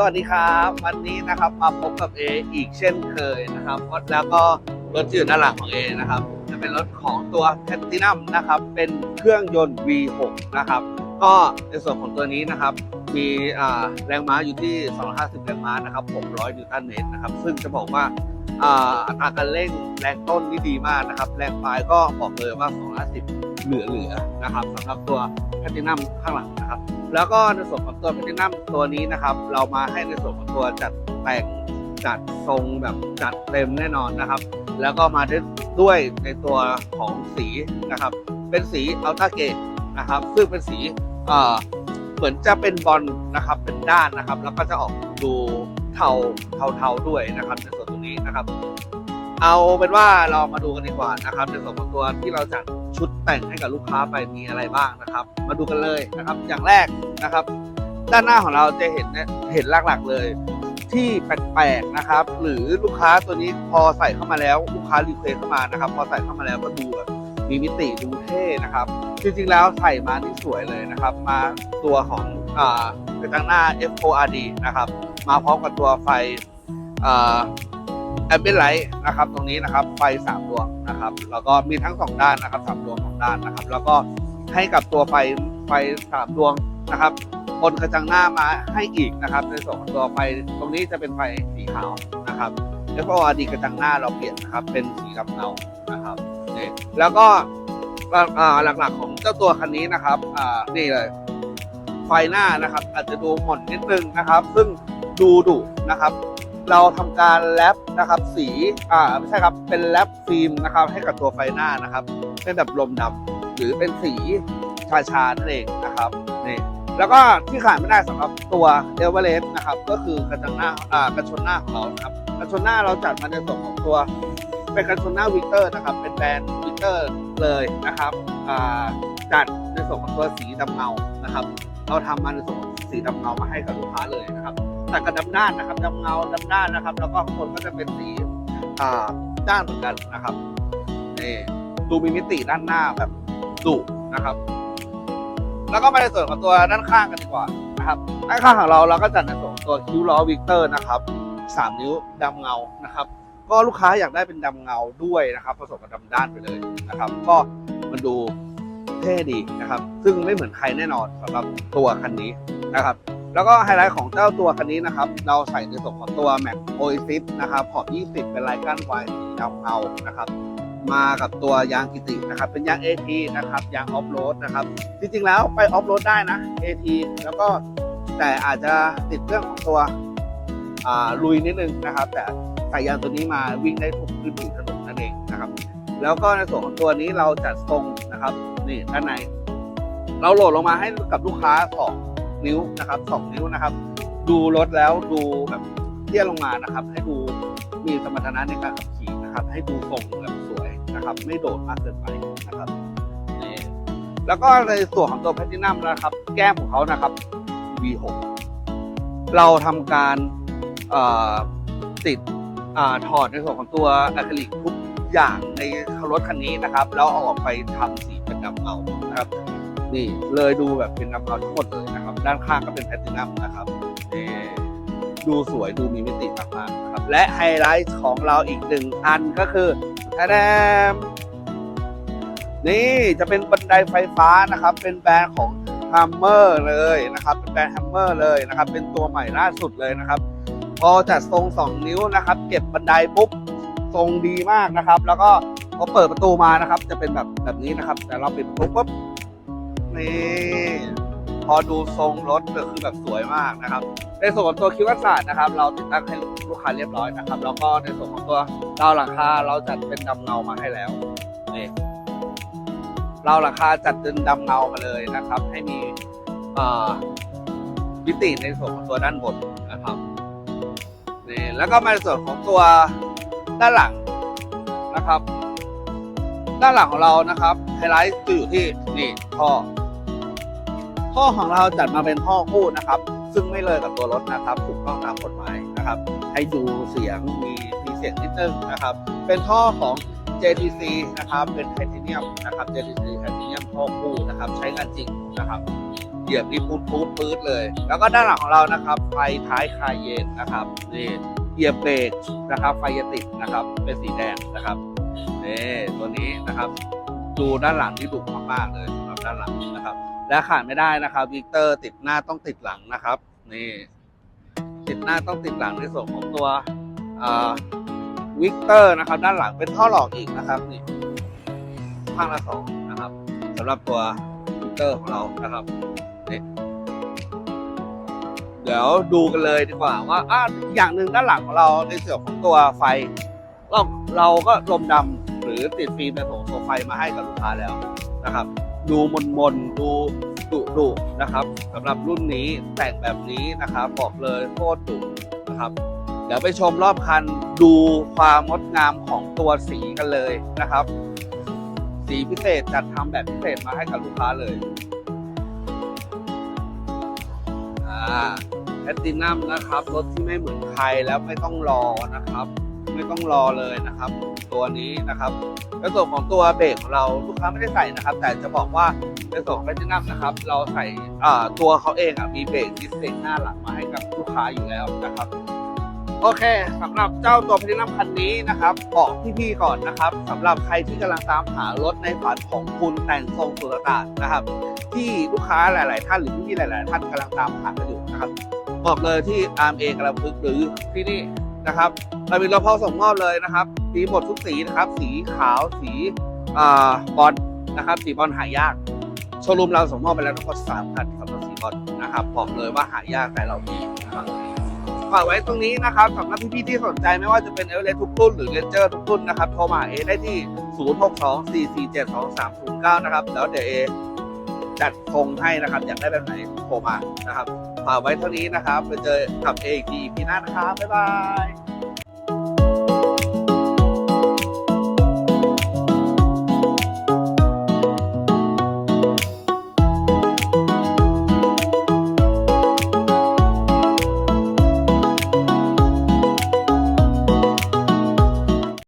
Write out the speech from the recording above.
สวัสดีครับ วันนี้นะครับมาพบกับเออีกเช่นเคยนะครับแล้วก็รถที่อยู่ด้านหลังของเอนะครับ จะเป็นรถของตัวแพ t ตินัมนะครับ เป็นเครื่องยนต์ V6 นะครับ ก็ในส่วนของตัวนี้นะครับ มีแรงม้าอยู่ที่ 250 แรงม้านะครับ 600 นิวตันเมตรนะครับ ซึ่งจะบอกว่าอ่าอัตราการเร่งแรงต้นนี่ดีมากนะครับ แรงปลายก็บอกเลยว่า 250 เหลือๆนะครับสำหรับตัวแพ t ตินัมข้างหลังนะครับ แล้วก็ในส่วนของตัวแพทินัมตัวนี้นะครับ เรามาให้ในส่วนของตัวจัดแต่งจัดทรงแบบจัดเต็มแน่นอนนะครับ แล้วก็มาด้วยในตัวของสีนะครับ เป็นสีอัลตาเกตนะครับ ซึ่งเป็นสีเหมือนจะเป็นบอลนะครับเป็นด้านนะครับ แล้วก็จะออกดูเทาเทาเทาด้วยนะครับในส่วนตรงนี้นะครับ เอาเป็นว่าเรามาดูกันดีกว่านะครับในส่วนของตัวที่เราจัด ชุดแต่งให้กับลูกค้าไปมีอะไรบ้างนะครับ มาดูกันเลยนะครับ อย่างแรกนะครับ ด้านหน้าของเราจะเห็นเนี่ยเห็นหลักๆเลย ที่แปลกๆนะครับ หรือลูกค้าตัวนี้พอใส่เข้ามาแล้วลูกค้ารีเควสเข้ามานะครับ พอใส่เข้ามาแล้วก็ดูแบบมีมิติดูเท่นะครับ จริงๆแล้วใส่มาที่สวยเลยนะครับ มาตัวของอ่ากระจังหน้า FORD นะครับ มาพร้อมกับตัวไฟอ่า แอมเบ l ไลท์นะครับตรงนี้นะครับไฟสามดวงนะครับแล้วก็มีทั้งสองด้านนะครับสามดวงสองด้านนะครับ แล้วก็ให้กับตัวไฟไฟสามดวงนะครับบนกระจังหน้ามาให้อีกนะครับ ในส่วนของตัวไฟตรงนี้จะเป็นไฟสีขาวนะครับแล้วก็อดีกระจังหน้าเราเปลี่ยนนะครับเป็นสีดำเงานะครับนี่แล้วก็หลักๆของเจ้าตัวคันนี้นะครับนี่เลยไฟหน้านะครับ อาจจะดูหม่นนิดนึงนะครับ ซึ่งดูดุนะครับ เราทำการแรปนะครับสีอ่าไม่ใช่ครับเป็นแรปฟิล์มนะครับให้กับตัวไฟหน้านะครับ เป็นแบบลมดำหรือเป็นสีชาชานั่นเองนะครับนี่แล้วก็ที่ขาดไม่ได้สำหรับตัวเอเวอเรสต์นะครับก็คือกระจังหน้าอ่ากระชนหน้าของเรานะครับกระชนหน้าเราจัดมาในส่วนของตัวเป็นกระชนหน้าวิกเตอร์นะครับเป็นแบรนด์วิกเตอร์เลยนะครับอ่าจัดในส่วนของตัวสีดำเงานะครับ เราทำมาในส่วนของสีดำเงามาให้กับลูกค้าเลยนะครับ แต่กับดำด้านนะครับดำเงาดำด้านนะครับ แล้วก็ข้างบนก็จะเป็นสีอ่าด้านเหมือนกันนะครับนี่ดูมีมิติด้านหน้าแบบดุนะครับ แล้วก็มาในส่วนของตัวด้านข้างกันดีกว่านะครับด้านข้างของเราเราก็จัดในส่วนตัวคิ้วล้อวิกเตอร์นะครับสามนิ้วดำเงานะครับ ก็ลูกค้าอยากได้เป็นดำเงาด้วยนะครับ ผสมกับดำด้านไปเลยนะครับ ก็มันดูเท่ดีนะครับ ซึ่งไม่เหมือนใครแน่นอนสำหรับตัวคันนี้นะครับ แล้วก็ไฮไลท์ของเจ้าตัวคันนี้นะครับ เราใส่ในส่วนของตัว Mac Oasis นะครับขอบ 20 เป็นลายก้านไวน์สีดำเงานะครับมากับตัวยางกิตินะครับ เป็นยาง AT นะครับยางออฟโรดนะครับ จริงๆแล้วไปออฟโรดได้นะ AT แล้วก็แต่อาจจะติดเรื่องของตัวลุยนิดนึงนะครับ แต่ใส่ยางตัวนี้มาวิ่งได้ทุกพื้นผิวถนนนั่นเองนะครับ แล้วก็ในส่วนของตัวนี้เราจัดทรงนะครับนี่ด้านใน เราโหลดลงมาให้กับลูกค้าสอง นิ้วนะครับสองนิ้วนะครับ ดูรถแล้วดูแบบเตี้ยลงมานะครับ ให้ดูมีสมรรถนะในการขับขี่นะครับ ให้ดูทรงแบบสวยนะครับ ไม่โดดมากเกินไปนะครับนี่แล้วก็ในส่วนของตัวแพทินัมนะครับ แก้มของเขานะครับ V6 เราทำการติดอถอดในส่วนของตัวอะคริลิกทุกอย่างในรถคันนี้นะครับ แล้วเอาออกไปทำสีเป็นดำเงานะครับ นี่เลยดูแบบเป็นดำเงาทั้งหมดเลยนะครับ ด้านข้างก็เป็นแพลตินัมนะครับนี่ดูสวยดูมีมิติมากๆนะครับ และไฮไลท์ของเราอีกหนึ่งอันก็คือแอมนี่จะเป็นบันไดไฟฟ้านะครับ เป็นแบรนด์ของฮัมเมอร์เลยนะครับ เป็นแบรนด์ฮัมเมอร์เลยนะครับ เป็นตัวใหม่ล่าสุดเลยนะครับ พอจัดทรง 2 นิ้วนะครับ เก็บบันไดปุ๊บทรงดีมากนะครับ แล้วก็พอเปิดประตูมานะครับ จะเป็นแบบแบบนี้นะครับ แต่เราปิดประตูปุ๊บ นี่พอดูทรงรถก็คือแบบสวยมากนะครับ ในส่วนของตัวคิวอัสาดนะครับ เราติดตั้งให้ลูกค้าเรียบร้อยนะครับ แล้วก็ในส่วนของตัวราวหลังคาเราจัดเป็นดำเงามาให้แล้วนี่เราราคาจัดเป็นดำเงามาเลยนะครับ ให้มีมิติในส่วนของตัวด้านบนนะครับนี่แล้วก็มาในส่วนของตัวด้านหลังนะครับ ด้านหลังของเรานะครับไฮไลท์จะอยู่ที่นี่ท่อ ท่อของเราจัดมาเป็นท่อคู่นะครับ ซึ่งไม่เลยกับตัวรถนะครับถูกต้องตามกฎหมายนะครับ ให้ดูเสียงมีมีเสียงนิดนึงนะครับ เป็นท่อของ JTC นะครับ เป็นไทเทเนียมนะครับ JTC ไทเทเนียมท่อคู่นะครับ ใช้งานจริงนะครับเหยียบนี่ปุ๊ดปุ๊ดปื๊ดเลย แล้วก็ด้านหลังของเรานะครับไฟท้ายคายเย็นนะครับนี่เหยียบเบรกนะครับ ไฟจะติดนะครับ เป็นสีแดงนะครับนี่ตัวนี้นะครับ ดูด้านหลังที่ดุมากๆเลยสำหรับด้านหลังนะครับ และขาดไม่ได้นะครับวิกเตอร์ติดหน้าต้องติดหลังนะครับ นี่ติดหน้าต้องติดหลังในส่วนของตัววิกเตอร์นะครับ ด้านหลังเป็นท่อหลอกอีกนะครับนี่ข้างละสองนะครับสำหรับตัววิกเตอร์ของเรานะครับนี่เดี๋ยวดูกันเลยดีกว่าว่าอะอย่างหนึ่งด้านหลังของเราในส่วนของตัวไฟ เราเราก็ลมดำหรือติดฟิล์มในส่วนของตัวไฟมาให้กับลูกค้าแล้วนะครับ ดูมนมนๆดูดุดุนะครับสำหรับรุ่นนี้แต่งแบบนี้นะครับบอกเลยโคตรดุนะครับ เดี๋ยวไปชมรอบคันดูความงดงามของตัวสีกันเลยนะครับ สีพิเศษจัดทำแบบพิเศษมาให้กับลูกค้าเลยอ่าแพตตินัมนะครับรถที่ไม่เหมือนใครแล้วไม่ต้องรอนะครับ ไม่ต้องรอเลยนะครับ ตัวนี้นะครับในส่วนของตัวเบรกของเราลูกค้าไม่ได้ใส่นะครับ แต่จะบอกว่าในส่วนของแพตตินัมนะครับ เราใส่ตัวเขาเองอะมีเบรกดิสเบรกหน้าหลังมาให้กับลูกค้าอยู่แล้วนะครับโอเคสำหรับเจ้าตัวแพลตินัมคันนี้นะครับบอกพี่ๆก่อนนะครับสำหรับใครที่กำลังตามหารถในฝันของคุณแต่งทรงสุรตานนะครับ ที่ลูกค้าหลาย ๆ ท่านหรือพี่ๆหลาย ๆ ท่านกำลังตามหากันอยู่นะครับบอกเลยที่อาร์มเองกำลังพึกหรือที่นี่ นะครับเรามีรพอส่งมอบเลยนะครับ สีหมดทุกสีนะครับ สีขาวสีอบอลนะครับ สีบอลหายากโชว์รูมเราส่งมอบไปแล้วทั้งหมดสามคันสำหรับสีบอลนะครับบอกเลยว่าหายากแต่เรามีนะครับฝากไว้ตรงนี้นะครับสำหรับพี่ๆที่สนใจไม่ว่าจะเป็นเอเวอเรสต์ทุกรุ่นหรือเรนเจอร์ทุกรุ่นนะครับโทรมาเอได้ที่ 0624472309 นะครับ แล้วเดี๋ยวเอจัดคงให้นะครับ อยากได้แบบไหนโทรมานะครับ ฝากไว้เท่านี้นะครับไปเจอกับเออีกดีพีหน้านะครับบ๊ายบาย